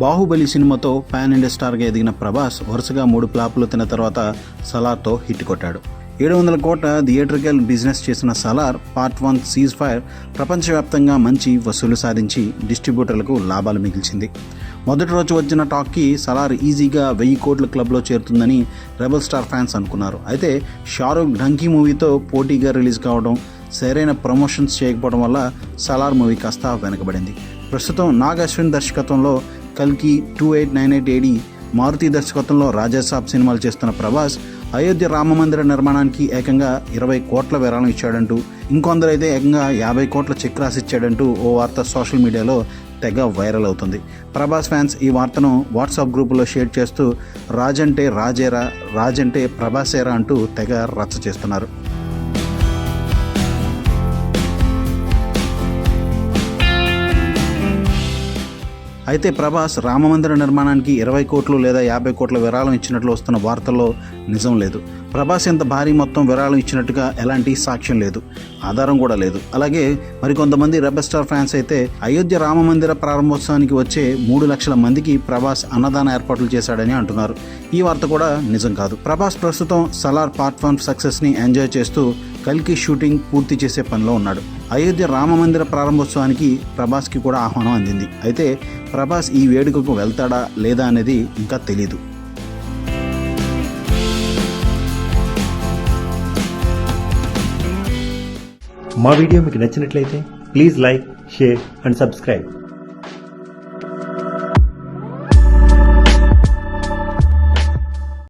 బాహుబలి సినిమాతో pan India స్టార్గా ఎదిగిన ప్రభాస్ వరుసగా మూడు ఫ్లాపులు తిన్న తర్వాత సలార్తో హిట్ కొట్టాడు. ఏడు వందల కోట్ల థియేట్రికల్ బిజినెస్ చేసిన Salaar part one ceasefire ప్రపంచవ్యాప్తంగా మంచి వసూలు సాధించి డిస్ట్రిబ్యూటర్లకు లాభాలు మిగిల్చింది. మొదటి రోజు వచ్చిన టాక్కి సలార్ ఈజీగా వెయ్యి కోట్ల క్లబ్లో చేరుతుందని రెబల్ స్టార్ ఫ్యాన్స్ అనుకున్నారు. అయితే షారూక్ ఢంకీ మూవీతో పోటీగా రిలీజ్ కావడం సరైన ప్రమోషన్స్ చేయకపోవడం వల్ల సలార్ మూవీ కాస్త వెనకబడింది. ప్రస్తుతం నాగ్ అశ్విన్ దర్శకత్వంలో కల్కి two eight nine eight AD Maruthi దర్శకత్వంలో రాజాసాబ్ సినిమాలు చేస్తున్న ప్రభాస్ అయోధ్య రామ మందిర నిర్మాణానికి ఏకంగా ఇరవై కోట్ల విరాళం ఇచ్చాడంటూ ఇంకొందరైతే ఏకంగా యాభై కోట్ల చెక్ రాసి ఇచ్చాడంటూ ఓ వార్త సోషల్ మీడియాలో తెగ వైరల్ అవుతుంది. ప్రభాస్ ఫ్యాన్స్ ఈ వార్తను వాట్సాప్ గ్రూపులో షేర్ చేస్తూ రాజంటే రాజేరా రాజంటే ప్రభాసేరా అంటూ తెగ రచ్చ చేస్తున్నారు. అయితే ప్రభాస్ రామమందిర నిర్మాణానికి ఇరవై కోట్లు లేదా యాభై కోట్ల విరాళం ఇచ్చినట్లు వస్తున్న వార్తల్లో నిజం లేదు. ప్రభాస్ ఇంత భారీ మొత్తం విరాళం ఇచ్చినట్టుగా ఎలాంటి సాక్ష్యం లేదు. ఆధారం కూడా లేదు. అలాగే మరికొంతమంది రెబల్ స్టార్ ఫ్యాన్స్ అయితే అయోధ్య రామమందిర ప్రారంభోత్సవానికి వచ్చే మూడు లక్షల మందికి ప్రభాస్ అన్నదాన ఏర్పాట్లు చేశాడని అంటున్నారు. ఈ వార్త కూడా నిజం కాదు. ప్రభాస్ ప్రస్తుతం సలార్ పార్ట్ వన్ సక్సెస్ని ఎంజాయ్ చేస్తూ కల్కి షూటింగ్ పూర్తి చేసే పనిలో ఉన్నాడు. అయోధ్య రామమందిర ప్రారంభోత్సవానికి ప్రభాస్కి కూడా ఆహ్వానం అందింది. అయితే ప్రభాస్ ఈ వేడుకకు వెళ్తాడా లేదా అనేది ఇంకా తెలీదు. మా వీడియో మీకు నచ్చినట్లయితే please like share and subscribe.